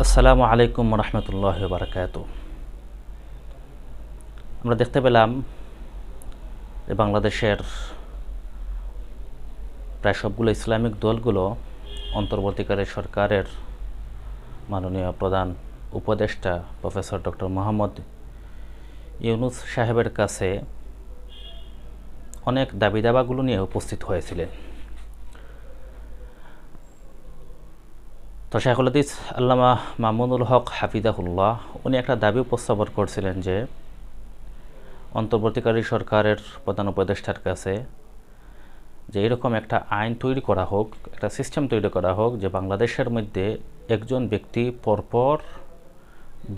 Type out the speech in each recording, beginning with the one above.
আসসালামু আলাইকুম রহমতুল্লাহ বারকাত আমরা দেখতে পেলাম বাংলাদেশের প্রায় সবগুলো ইসলামিক দলগুলো অন্তর্বর্তীকালে সরকারের মাননীয় প্রধান উপদেষ্টা প্রফেসর ডক্টর মোহাম্মদ ইউনুস সাহেবের কাছে অনেক দাবি দাবাগুলো নিয়ে উপস্থিত হয়েছিলেন। তো শেখুল হাদিস আল্লামা মামুনুল হক হাফিদাহুল্লাহ উনি একটা দাবি উপস্থাপন করছিলেন যে অন্তর্বর্তীকারী সরকারের প্রধান উপদেষ্টার কাছে যে এরকম একটা আইন তৈরি করা হোক, একটা সিস্টেম তৈরি করা হোক যে বাংলাদেশের মধ্যে একজন ব্যক্তি পরপর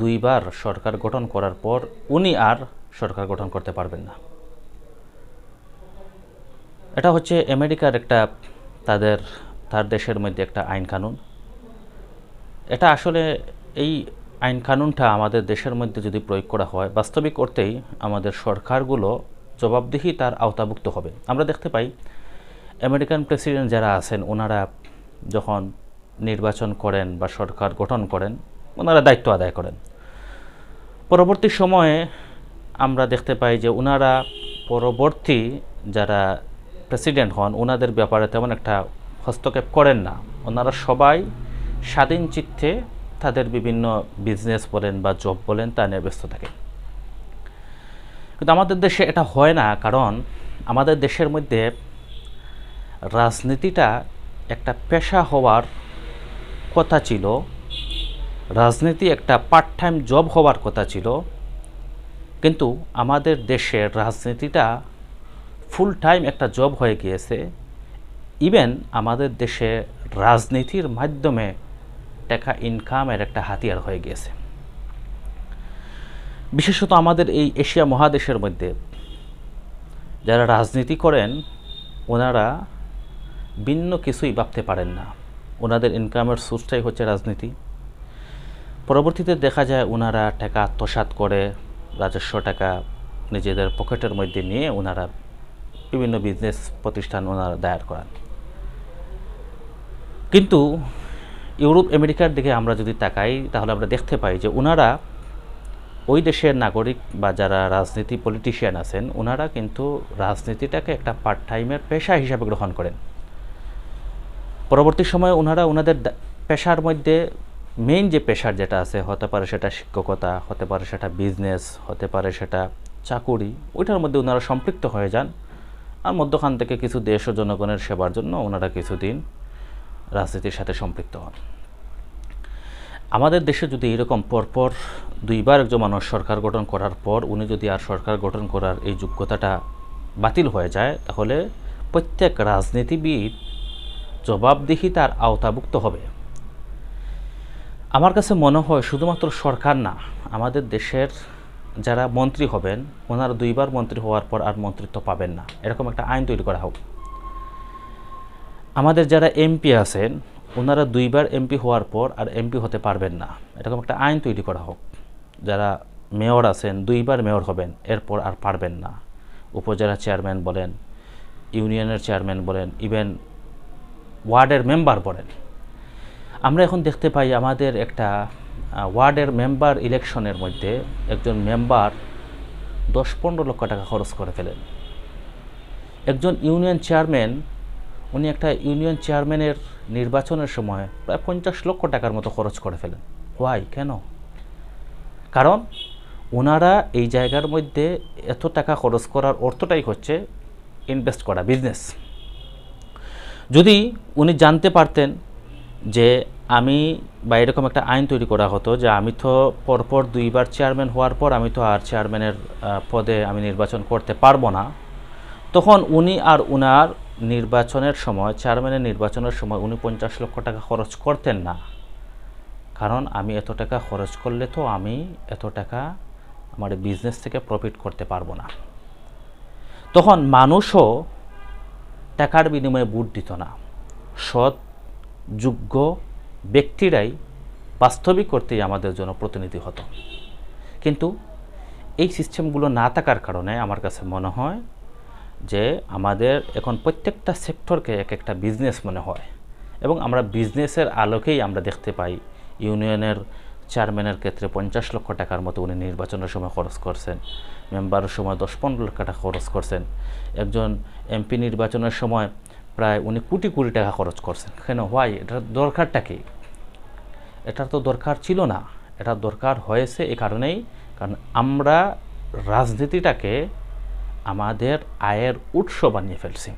দুইবার সরকার গঠন করার পর উনি আর সরকার গঠন করতে পারবেন না। এটা হচ্ছে আমেরিকার একটা তাদের, তার দেশের মধ্যে একটা আইন কানুন। এটা আসলে এই আইন কানুনটা আমাদের দেশের মধ্যে যদি প্রয়োগ করা হয়, বাস্তবিক অর্থেই আমাদের সরকারগুলো জবাবদিহি তার আওতাভুক্ত হবে। আমরা দেখতে পাই, আমেরিকান প্রেসিডেন্ট যারা আছেন, ওনারা যখন নির্বাচন করেন বা সরকার গঠন করেন, ওনারা দায়িত্ব আদায় করেন। পরবর্তী সময়ে আমরা দেখতে পাই যে ওনারা পরবর্তী যারা প্রেসিডেন্ট হন, ওনাদের ব্যাপারে তেমন একটা হস্তক্ষেপ করেন না। ওনারা সবাই স্বাধীন চিত্তে তাদের বিভিন্ন বিজনেস বলেন বা জব বলেন, তা নিয়ে ব্যস্ত থাকে। কিন্তু আমাদের দেশে এটা হয় না, কারণ আমাদের দেশের মধ্যে রাজনীতিটা একটা পেশা হওয়ার কথা ছিল, রাজনীতি একটা পার্ট টাইম জব হওয়ার কথা ছিল, কিন্তু আমাদের দেশের রাজনীতিটা ফুল টাইম একটা জব হয়ে গিয়েছে। ইভেন আমাদের দেশে রাজনীতির মাধ্যমে টাকা ইনকামের একটা হাতিয়ার হয়ে গিয়েছে। বিশেষত আমাদের এই এশিয়া মহাদেশের মধ্যে যারা রাজনীতি করেন, ওনারা ভিন্ন কিছুই ভাবতে পারেন না। ওনাদের ইনকামের সোর্সটাই হচ্ছে রাজনীতি। পরবর্তীতে দেখা যায় ওনারা টাকা আত্মসাত করে, রাজস্ব টাকা নিজেদের পকেটের মধ্যে নিয়ে ওনারা বিভিন্ন বিজনেস প্রতিষ্ঠান ওনারা দায়ের করান। কিন্তু ইউরোপ, আমেরিকার দিকে আমরা যদি তাকাই, তাহলে আমরা দেখতে পাই যে ওনারা ওই দেশের নাগরিক বা যারা রাজনীতি পলিটিশিয়ান আছেন ওনারা কিন্তু রাজনীতিটাকে একটা পার্ট টাইমের পেশা হিসাবে গ্রহণ করেন। পরবর্তী সময়ে ওনারা ওনাদের পেশার মধ্যে মেইন যে পেশার যেটা আছে, হতে পারে সেটা শিক্ষকতা, হতে পারে সেটা বিজনেস হতে পারে সেটা চাকুরি, ওইটার মধ্যে ওনারা সম্পৃক্ত হয়ে যান। আর মধ্যখান থেকে কিছু দেশ ও জনগণের সেবার জন্য ওনারা কিছুদিন রাজনীতির সাথে সম্পৃক্ত হন। আমাদের দেশে যদি এরকম পরপর দুইবার একজন মানুষ সরকার গঠন করার পর উনি যদি আর সরকার গঠন করার এই যোগ্যতাটা বাতিল হয়ে যায়, তাহলে প্রত্যেক রাজনীতিবিদ জবাবদিহিতার আওতাভুক্ত হবে। আমার কাছে মনে হয় শুধুমাত্র সরকার না, আমাদের দেশের যারা মন্ত্রী হবেন, ওনারা দুইবার মন্ত্রী হওয়ার পর আর মন্ত্রিত্ব পাবেন না। এরকম একটা আইন তৈরি করা হোক। আমাদের যারা এমপি আছেন, ওনারা দুইবার এমপি হওয়ার পর আর এমপি হতে পারবেন না। এরকম একটা আইন তৈরি করা হোক। যারা মেয়র আছেন, দুইবার মেয়র হবেন, এরপর আর পারবেন না। উপজেলা চেয়ারম্যান বলেন, ইউনিয়নের চেয়ারম্যান বলেন, ইভেন ওয়ার্ডের মেম্বার বলেন। আমরা এখন দেখতে পাই আমাদের একটা ওয়ার্ডের মেম্বার ইলেকশনের মধ্যে একজন মেম্বার দশ পনেরো লক্ষ টাকা খরচ করে ফেলেন। একজন ইউনিয়ন চেয়ারম্যান উনি একটা ইউনিয়ন চেয়ারম্যানের নির্বাচনের সময় প্রায় পঞ্চাশ লক্ষ টাকার মতো খরচ করে ফেলেন। ওয়াই কেন? কারণ ওনারা এই জায়গার মধ্যে এত টাকা খরচ করার অর্থটাই হচ্ছে ইনভেস্ট করা বিজনেস যদি উনি জানতে পারতেন যে আমি বা এরকম একটা আইন তৈরি করা হতো যে আমি তো পরপর দুইবার চেয়ারম্যান হওয়ার পর আমি তো আর চেয়ারম্যানের পদে আমি নির্বাচন করতে পারব না, তখন উনি আর উনার নির্বাচনের সময় চেয়ারম্যানের নির্বাচনের সময় উনি পঞ্চাশ লক্ষ টাকা খরচ করতেন না। কারণ আমি এত টাকা খরচ করলে তো আমি এত টাকা আমার বিজনেস থেকে প্রফিট করতে পারব না। তখন মানুষও টাকার বিনিময়ে বুট দিত না। সৎ, যোগ্য ব্যক্তিরাই বাস্তবিক করতেই আমাদের জন্য প্রতিনিধি হতো। কিন্তু এই সিস্টেমগুলো না থাকার কারণে আমার কাছে মনে হয় যে আমাদের এখন প্রত্যেকটা সেক্টরকে এক একটা বিজনেস মনে হয়। এবং আমরা বিজনেসের আলোকেই আমরা দেখতে পাই। ইউনিয়নের চেয়ারম্যানের ক্ষেত্রে পঞ্চাশ লক্ষ টাকার মতো উনি নির্বাচনের সময় খরচ করছেন। মেম্বারের সময় দশ পনেরো লক্ষ টাকা খরচ করছেন। একজন এমপি নির্বাচনের সময় প্রায় উনি কোটি কোটি টাকা খরচ করছেন। কেন? হোয়াই এটার দরকারটা কি? এটার তো দরকার ছিল না। এটা দরকার হয়েছে এ কারণেই। কারণ আমরা রাজনীতিটাকে আমাদের আয়ের উৎস বানিয়ে ফেলছি।